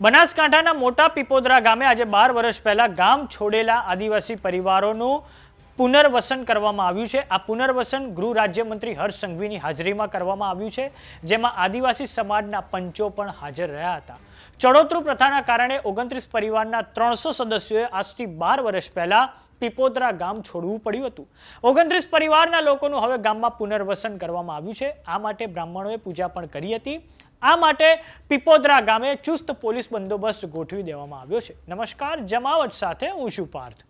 બનાસકાંઠાના મોટા પીપોદરા ગામે આજે બાર વર્ષ પહેલા ગામ છોડેલા આદિવાસી પરિવારોનું પુનર્વસન કરવામાં આવ્યું છે. આ પુનર્વસન ગૃહ રાજ્યમંત્રી હર્ષ સંઘવીની હાજરીમાં કરવામાં આવ્યું છે, જેમાં આદિવાસી સમાજના પંચો પણ હાજર રહ્યા હતા. ચડોતરુ પ્રથાના કારણે ઓગણત્રીસ પરિવારના ત્રણસો સદસ્યોએ આજથી બાર વર્ષ પહેલા પીપોદરા ગામ છોડવું પડ્યું હતું. ઓગણત્રીસ પરિવારના લોકોનું હવે ગામમાં પુનર્વસન કરવામાં આવ્યું છે. આ માટે બ્રાહ્મણોએ પૂજા પણ કરી હતી. આ માટે પીપોદરા ગામે ચુસ્ત પોલીસ બંદોબસ્ત ગોઠવી દેવામાં આવ્યો છે. નમસ્કાર, જમાવટ સાથે હું છું પાર્થ.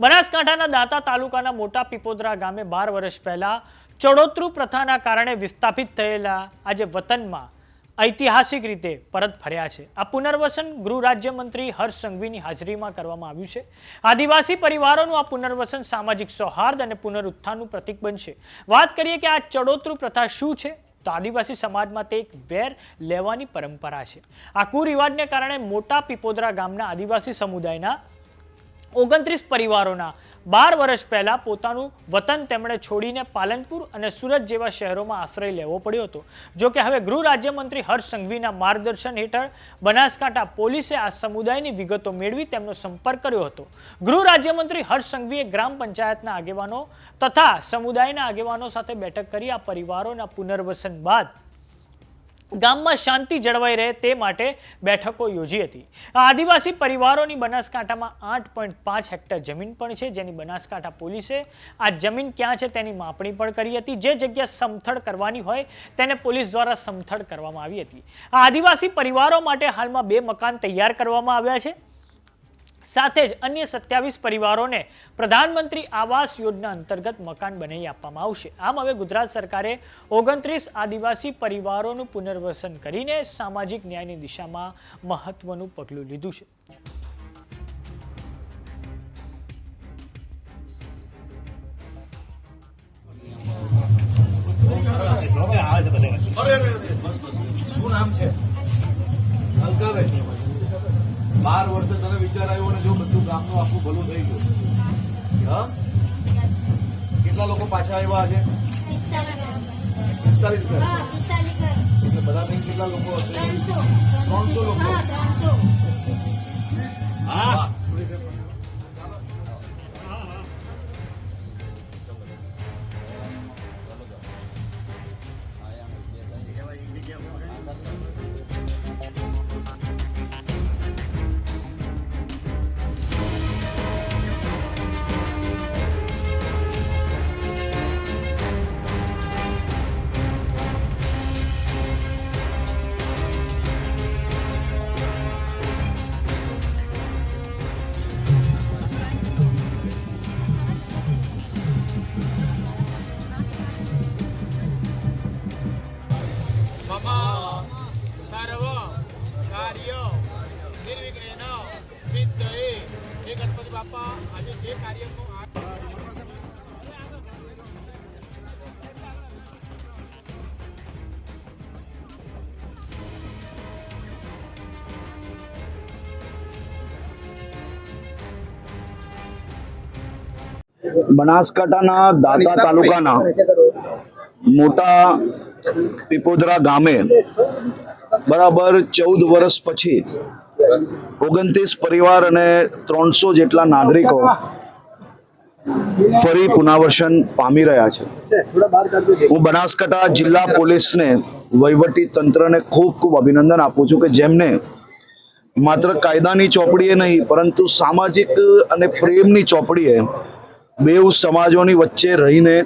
બનાસકાંઠાના દાંતા તાલુકાના મોટા પીપોદરા ગામે બાર વર્ષ પહેલા ચડોતરુ પ્રથાના કારણે વિસ્થાપિત થયેલા આજે વતનમાં ઐતિહાસિક રીતે પરત ફર્યા છે. આ પુનર્વસન ગૃહ રાજ્યમંત્રી હર્ષ સંઘવીની હાજરીમાં કરવામાં આવ્યું છે. આદિવાસી પરિવારોનું આ પુનર્વસન સામાજિક સૌહાર્દ અને પુનરુત્થાનનું પ્રતીક બનશે. વાત કરીએ કે આ ચડોતરુ પ્રથા શું છે? તો આદિવાસી સમાજમાં તે એક વેર લેવાની પરંપરા છે. આ કુરિવાજને કારણે મોટા પીપોદરા ગામના આદિવાસી સમુદાયના ઓગણત્રીસ પરિવારોના બાર વર્ષ પહેલાં પોતાનું વતન તેમણે છોડીને પાલનપુર અને સુરત જેવા શહેરોમાં આશ્રય લેવો પડ્યો હતો. જો કે હવે ગૃહ રાજ્યમંત્રી હર્ષ સંઘવીના માર્ગદર્શન હેઠળ બનાસકાંઠા પોલીસે આ સમુદાયની વિગતો મેળવી તેમનો સંપર્ક કર્યો હતો. ગૃહ રાજ્યમંત્રી હર્ષ સંઘવીએ ગ્રામ પંચાયતના આગેવાનો તથા સમુદાયના આગેવાનો સાથે બેઠક કરી આ પરિવારોના પુનર્વસન બાદ ગામમાં શાંતિ જળવાઈ રહે તે માટે બેઠકો યોજી હતી. આ આદિવાસી પરિવારોની બનાસકાંઠામાં આઠ પોઈન્ટ પાંચ હેક્ટર જમીન પણ છે, જેની બનાસકાંઠા પોલીસે આ જમીન ક્યાં છે તેની માપણી પણ કરી હતી. જે જગ્યા સમથળ કરવાની હોય તેને પોલીસ દ્વારા સમથળ કરવામાં આવી હતી. આ આદિવાસી પરિવારો માટે હાલમાં બે મકાન તૈયાર કરવામાં આવ્યા છે. સાથે જ અન્ય સત્યાવીસ પરિવારોને પ્રધાનમંત્રી આવાસ યોજના અંતર્ગત મકાન બનાવી આપવામાં આવશે. આમ હવે ગુજરાત સરકારે ઓગણત્રીસ આદિવાસી પરિવારોનું પુનર્વસન કરીને સામાજિક ન્યાયની દિશામાં મહત્વનું પગલું લીધું છે. શું નામ છે? બાર વર્ષે તને વિચાર આવ્યો અને જો બધું ગામનું આખું ભલું થઈ ગયું. હા? કેટલા લોકો પાછા આવ્યા આજે? પિસ્તાલીસ ઘર. એટલે બધા થઈને કેટલા લોકો હશે? ત્રણસો. લોકો. હા. મમ સર્વ કાર્ય નિર્વિઘ્નેન સિદ્ધયે હે ગણપતિ બાપા આજે જે કાર્યક્રમ બનાસકાંઠાના દાતા તાલુકાના મોટા પીપોદરા ગામે બરાબર ચૌદ વર્ષ પછી ઓગણત્રીસ પરિવાર અને ત્રણસો જેટલા નાગરિકો ફરી પુનર્વસન પામી રહ્યા છે. હું બનાસકાંઠા જિલ્લા પોલીસને વહીવટી તંત્રને ખૂબ ખૂબ અભિનંદન આપું છું કે જેમને માત્ર કાયદાની ચોપડીએ નહીં, પરંતુ સામાજિક અને પ્રેમની ચોપડીએ બેઉ સમાજોની વચ્ચે રહીને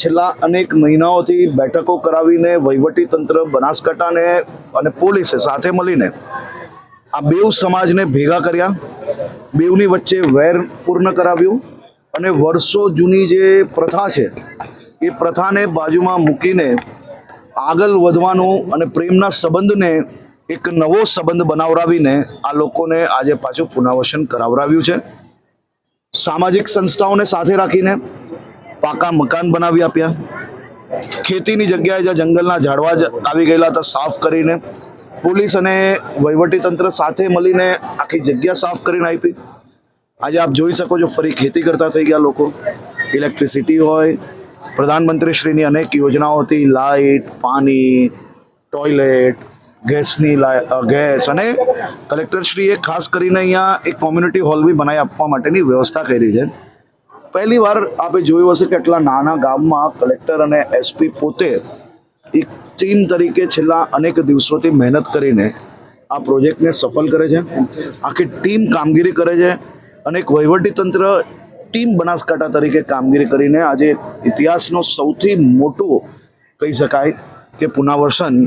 છેલ્લા અનેક મહિનાઓથી બેઠકો કરાવીને વહીવટી તંત્ર બનાસકાંઠાને અને પોલીસે સાથે મળીને આ બેઉ સમાજને ભેગા કર્યા. બેઉની વચ્ચે વેર પૂર્ણ કરાવ્યું અને વર્ષો જૂની જે પ્રથા છે, એ પ્રથાને બાજુમાં મૂકીને આગળ વધવાનું અને પ્રેમના સંબંધને એક નવો સંબંધ બનાવરાવીને આ લોકોને આજે પાછું પુનઃવસન કરાવરાવ્યું છે. સામાજિક સંસ્થાઓને સાથે રાખીને પાકા મકાન બનાવી આપ્યા. ખેતીની જગ્યાએ જ્યાં જંગલના ઝાડવા આવી ગયેલા હતા સાફ કરીને, પોલીસ અને તંત્ર સાથે મળીને આખી જગ્યા સાફ કરીને આપી. આજે આપ જોઈ શકો છો ફરી ખેતી કરતા થઈ ગયા લોકો. ઇલેક્ટ્રિસિટી હોય, પ્રધાનમંત્રીશ્રીની અનેક યોજનાઓ હતી, લાઇટ, પાણી, ટોયલેટ, ગેસની ગેસ અને કલેક્ટરશ્રીએ ખાસ કરીને અહીંયા એક કોમ્યુનિટી હોલ બી બનાવી આપવા માટેની વ્યવસ્થા કરી છે. પહેલી વાર આપણે જોયું હશે કે એટલા નાના ગામમાં કલેક્ટર અને એસપી પોતે એક ટીમ તરીકે છેલ્લા અનેક દિવસોથી મહેનત કરીને આ પ્રોજેક્ટને સફળ કરે છે. આખી ટીમ કામગીરી કરે છે અને એક વહીવટીતંત્ર ટીમ બનાસકાંઠા તરીકે કામગીરી કરીને આજે ઇતિહાસનો સૌથી મોટું કહી શકાય કે પુનઃવર્ષન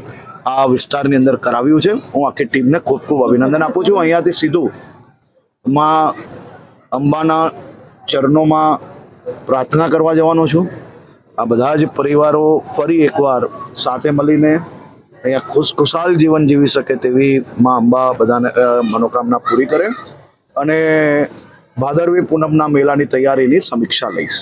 આ વિસ્તારની અંદર કરાવ્યું છે. હું આખી ટીમને ખૂબ ખૂબ અભિનંદન આપું છું. અહીંયાથી સીધું માં અંબાના ચરણોમાં પ્રાર્થના કરવા જવાનો છું. આ બધા જ પરિવારો ફરી એકવાર સાથે મળીને અહીંયા ખુશખુશાલ જીવન જીવી શકે તેવી માં અંબા બધાને મનોકામના પૂરી કરે અને ભાદરવી પૂનમના મેળાની તૈયારીની સમીક્ષા લઈશ.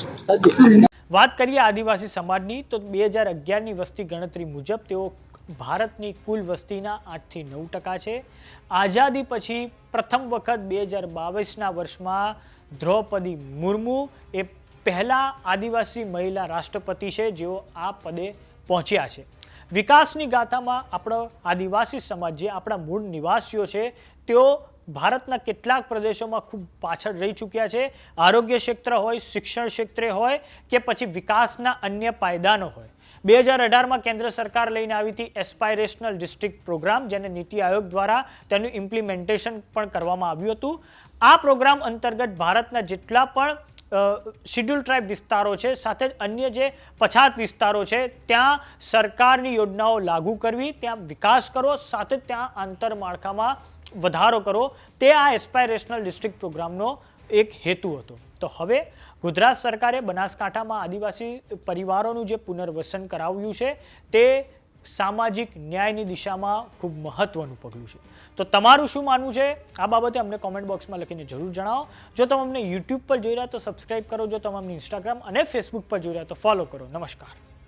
વાત કરીએ આદિવાસી સમાજની, તો બે હજાર અગિયારની વસ્તી ગણતરી મુજબ તેઓ ભારતની કુલ વસ્તીના આઠથી નવ ટકા છે. આઝાદી પછી પ્રથમ વખત બે હજાર બાવીસના વર્ષમાં દ્રૌપદી મુર્મુ એ પહેલા આદિવાસી મહિલા રાષ્ટ્રપતિ છે, જેઓ આ પદે પહોંચ્યા છે. વિકાસની ગાથામાં આપણો આદિવાસી સમાજ, જે આપણા મૂળ નિવાસીઓ છે, તેઓ ભારતના કેટલાક પ્રદેશોમાં ખૂબ પાછળ રહી ચૂક્યા છે. આરોગ્ય ક્ષેત્ર હોય, શિક્ષણ ક્ષેત્રે હોય કે પછી વિકાસના અન્ય પાયદાનો હોય. બે હજાર અઢારમાં કેન્દ્ર સરકાર લઈને આવી હતી એસ્પાયરેશનલ ડિસ્ટ્રિક્ટ પ્રોગ્રામ, જેને નીતિ આયોગ દ્વારા તેનું ઇમ્પ્લિમેન્ટેશન પણ કરવામાં આવ્યું હતું. આ પ્રોગ્રામ અંતર્ગત ભારતના જેટલા પણ શિડ્યુલ ટ્રાઇબ વિસ્તારો છે, સાથે અન્ય જે પછાત વિસ્તારો છે, ત્યાં સરકારની યોજનાઓ લાગુ કરવી, ત્યાં વિકાસ કરવો, સાથે ત્યાં આંતરમાળખામાં વધારો કરો, તે આ એસ્પાયરેશનલ ડિસ્ટ્રિક્ટ પ્રોગ્રામનો એક હેતુ હતો. તો હવે ગુજરાત સરકારે બનાસકાંઠામાં આદિવાસી પરિવારોનું જે પુનર્વસન કરાવ્યું છે, તે સામાજિક ન્યાયની દિશામાં ખૂબ મહત્વનું પગલું છે. તો તમારું શું માનવું છે? આ બાબતે અમને કોમેન્ટ બોક્સમાં લખીને જરૂર જણાવો. જો તમે અમને યુટ્યુબ પર જોઈ રહ્યા તો સબસ્ક્રાઈબ કરો. જો તમે અમને ઇન્સ્ટાગ્રામ અને ફેસબુક પર જોઈ રહ્યા તો ફોલો કરો. નમસ્કાર.